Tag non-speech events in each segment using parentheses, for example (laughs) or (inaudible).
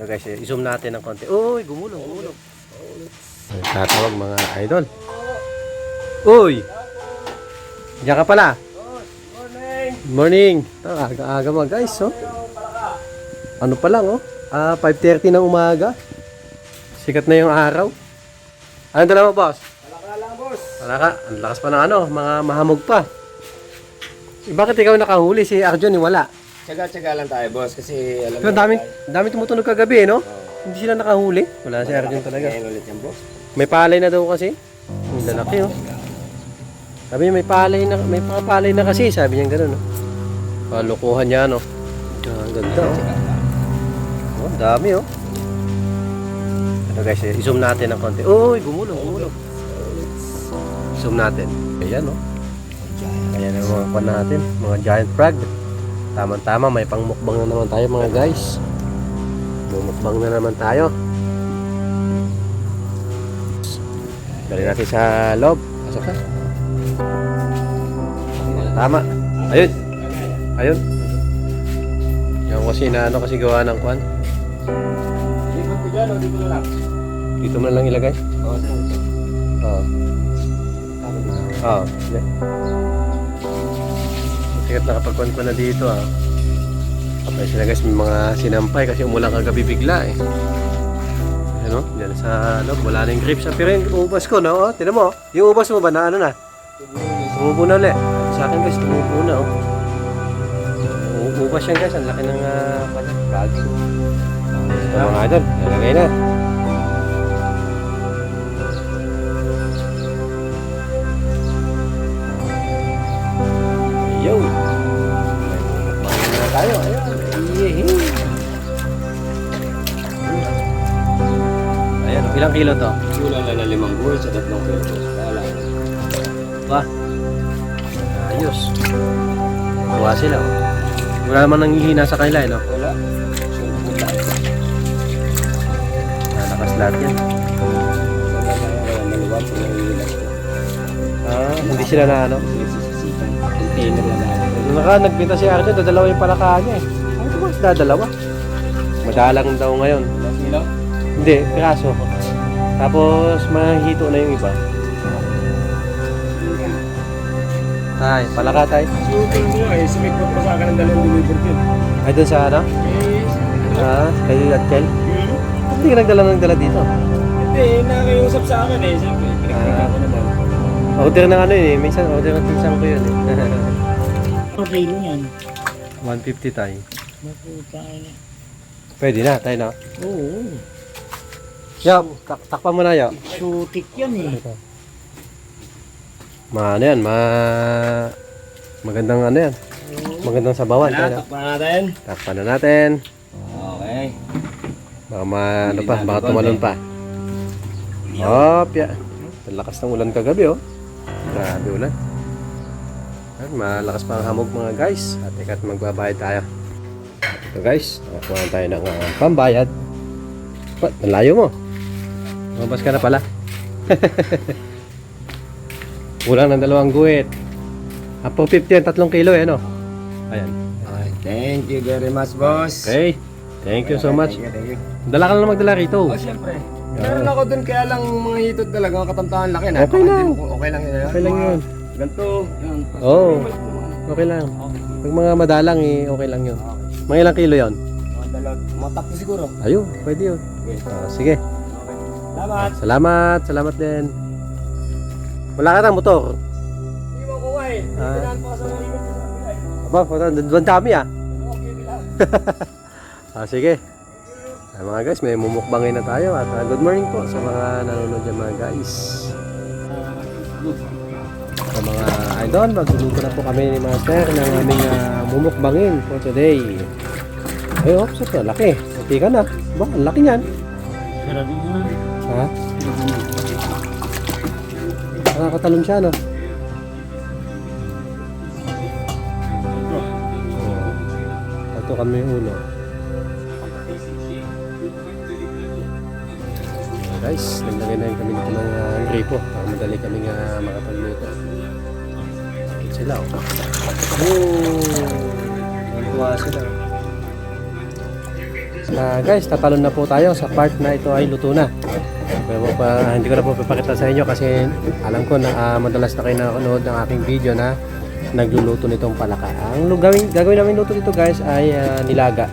Ito guys, eh, i-zoom natin ng konti. Uy, gumulong, gumulong. Tatawag mga idol. Uy! Diyan ka pala. Good morning. Ito, aga-aga mga guys, oh. Ano pa lang, oh. Ah, 5.30 ng umaga. Sikat na yung araw. Ano dala mo, boss? Wala lang, boss. Wala ka. Ang lakas pa ng ano, mga mahamog pa. Eh, bakit ikaw nakahuli? Si Arjun, eh, wala. Tsaga-tsaga lang tayo, boss, kasi alam Pero dami, dami tumutunog kagabi, eh, no? Hindi sila nakahuli. Wala si Arjun talaga. Ngayon ulit yan, boss. May palay na daw kasi. Ang lalaki, oh. Sabi niya, may palay na, may mga palay na kasi. Sabi niya gano'n, oh. Palukuhan niya, no? Ah, ang ganda, oh. Oh, ang dami, oh. Ito guys, eh, i-zoom natin ng konti. Uy, gumulong, gumulong. Zoom natin. Ayan, oh. Ayan ang mga pan natin. Mga giant frog. Tama-tama, may pangmukbang na naman tayo, mga guys. Mumukbang na naman tayo. Dali natin sa loob. Pasok ka. Tama. Ayun. Ayun. Yung kasi na ano kasi gawa ng kwan. Dito mo na lang ilagay. Oo, sir. Oo. Oo. Hindi. Sikat nakapagkwan ko na dito ah. Kapag sila guys may mga sinampay kasi umulang kagabi bigla eh. Ano? Diyan sa loob. Wala na yung grapes. Ah, Pero yung ubas ko no? Oh, tinan mo. oh. Yung ubas mo ba na ano na? Tumubo na ulit. Sa akin guys, tumubo na oh. U- Ubas yan guys. Ang laki ng uh, bag. Ito mga idol. Nalagay na. Tayo? Ayan. Yehey! Ayan, ilang kilo to? Kulang lang na limang buhay sa tatlong kilo. Wala. Ba? Ayos. Kuha sila. oh. Wala naman nanghihina sa kanila, eh, no? Wala. Ako. Nalakas lahat yan. Ah, hindi sila na ano. Container lang naka, nagbenta si Arjo, dadalawa yung palaka niya eh. Ano ba? Dadalawa. Madalang daw ngayon. Kilo? Hindi, piraso. Tapos, mahito na yung iba. Tay, palaka tay. Shooting mo eh. Sumikot pa sa akin ng dalawang deliver. Ay, doon sa ano? Eh, Ah, kay Atkel. hmm? Hindi ka nagdala ng dala dito. Hindi, nakiusap sa akin eh. Siyempre, pinagpika ko naman. Order ng ano yun eh. Minsan order ng tinsang ko yun eh. (laughs) Ano kilo yan? 150 tayo. Maputa na. Pwede na, tayo na. Oo. Yo, tak takpan mo na yo. Sutik yan eh. Ma, ano yan, ma... Magandang ano yan. Magandang sabawan. Tayo na. takpan natin. Takpan na natin. Okay. Baka ma, ano pa, baka tumalon pa. Hop, ya. Ang lakas ng ulan kagabi, oh. Grabe ulan. Ayan, malakas pa ang hamog mga guys. At ikat magbabayad tayo. Ito guys, nakakuha tayo ng ah, pambayad. Ba't, nalayo mo? Lumabas ka na pala. (laughs) Kulang ng dalawang guwit. Apo 50 yan, tatlong kilo eh, no? Ayan. Okay. Thank you very much, boss. Okay. Thank you so much. Thank you, thank you. Dala ka na lang magdala rito. Oh, siyempre. Meron ako dun kaya lang mga hitod talaga, katamtahan laki na. Okay lang. Okay lang yun. Okay lang yun. Ganito. Yun. Oo. Okay lang. Pag mga madalang eh, okay lang yun. Mga ilang kilo yon? Mga dalaw. Mga tatlo siguro. Ayun, pwede yun. Okay. Ah, sige. Salamat. Salamat, salamat din. Wala ka na motor. Iwan ko nga eh. Ah. Aba, doon dami ah. (laughs) Ah, sige. Ah, mga guys, may mumukbangin na tayo at ah, good morning po sa mga nanonood dyan mga guys. Sa mga idol, magluluto na po kami ni Master ng aming ah, mumukbangin for today. Ay, oh, sa laki. Pati ka na. Ba, ang laki niyan. Ha? Nakakatalon siya, no? Ito kami ulo. Guys, naglagay na kami dito ng uh, gripo para madali kami nga makapagluto. Sila, oh. Natuwa sila. Ah, guys, tatalon na po tayo sa part na ito ay luto na. Pero pa, hindi ko na po papakita sa inyo kasi alam ko na ah, madalas na kayo nakanood ng aking video na nagluluto nitong palaka. Ang gawin, gagawin namin luto dito guys ay ah, nilaga.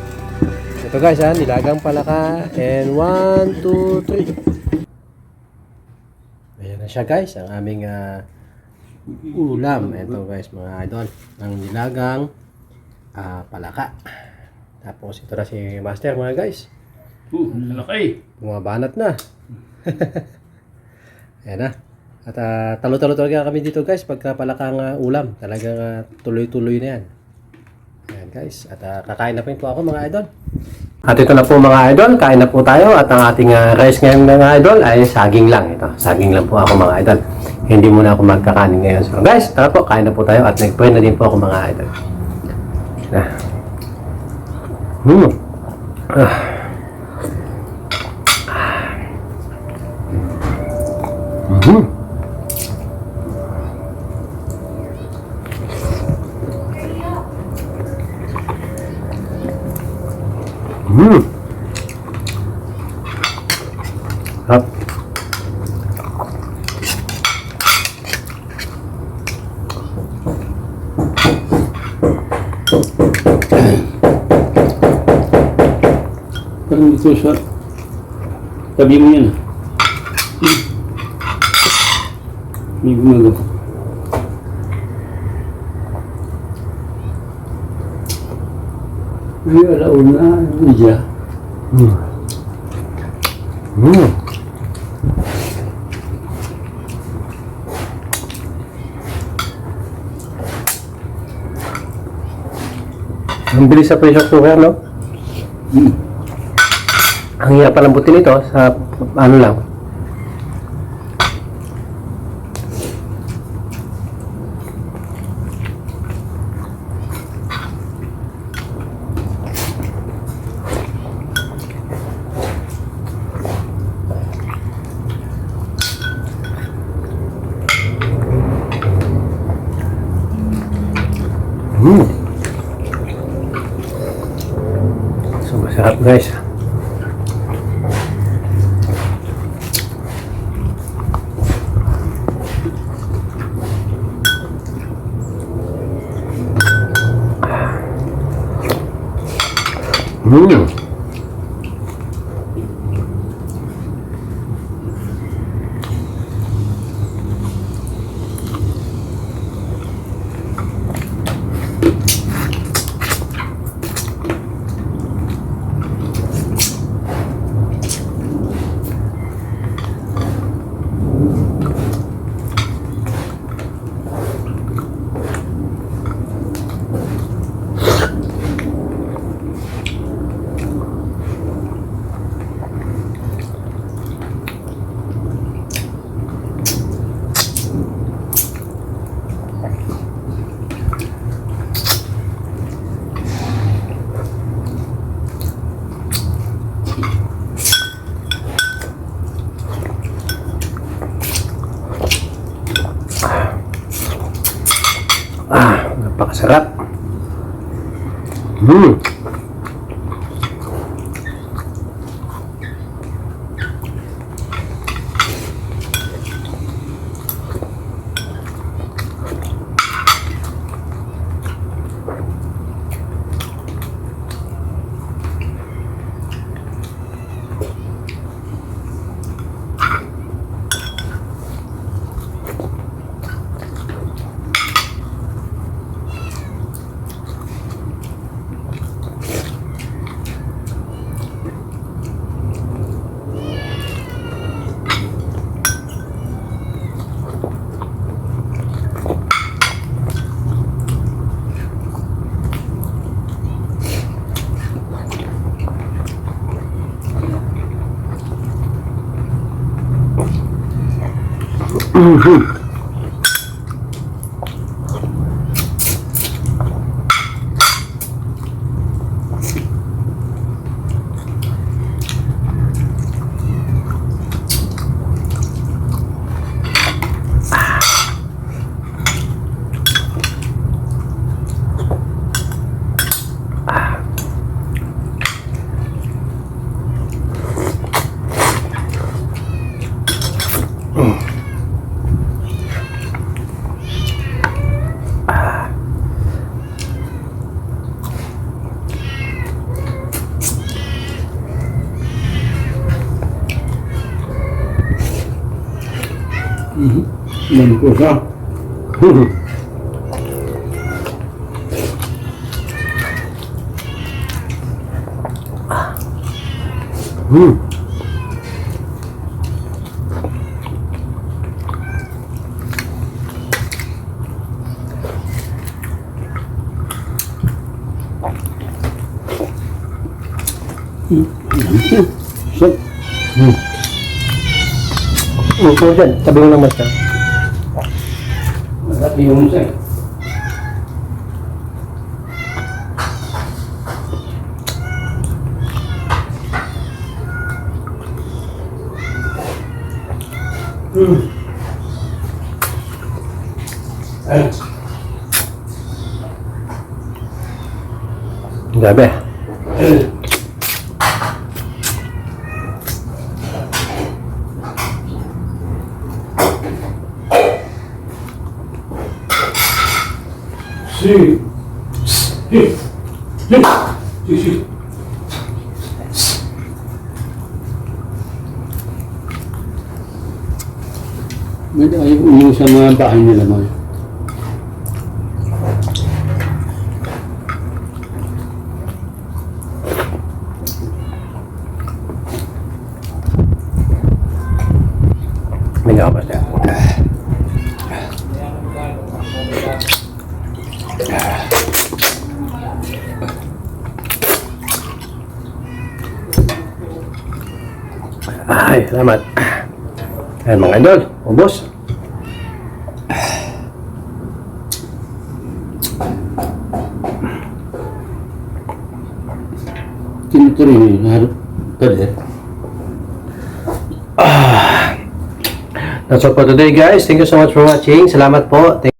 Ito guys ha, nilagang palaka and 1, 2, 3. Ayan na siya guys, ang aming ah, ulam. Ito guys mga idol, ang nilagang ah, palaka. Tapos ito na si Master mga guys. Uh, laki. Bumabanat na. (laughs) Ayan na. At ah, talo-talo talaga kami dito guys pagka palakang ah, ulam. Talagang ah, tuloy-tuloy na yan. Ayan guys. At ah, kakain na po ako mga idol. At ito na po mga idol. Kain na po tayo. At ang ating ah, rice ngayon mga idol ay saging lang. Ito. Saging lang po ako mga idol. Hindi muna ako magkakanin ngayon. So guys, tara po. Kain na po tayo. At nag-pray na din po ako mga idol. Na. Hmm. Ah. Mhm. Mhm. Sarap. Parang ito siya. Tabi mo yan. May alauna. Iya. Mm. Mm. Ang bilis sa pressure cooker, no? Hmm. Ang hirap palambutin ito sa ano lang. Nice. Mmm. Napakasarap. Hmm. 그 음흠. Oh. Mampus ah. Hmm. Sarap. Upo dyan, tabi mo naman siya. Malaki yung isa eh. Hmm. Ay, Grabe. ay. Si. Si. Si. Si. Si. May ayaw sa mga bahay nila mga. May gapas niya. Ay, salamat. Ay, mga idol, ubos. Tinutuloy mo yun. Harap. Pwede. That's all for today guys. Thank you so much for watching. Salamat po. Thank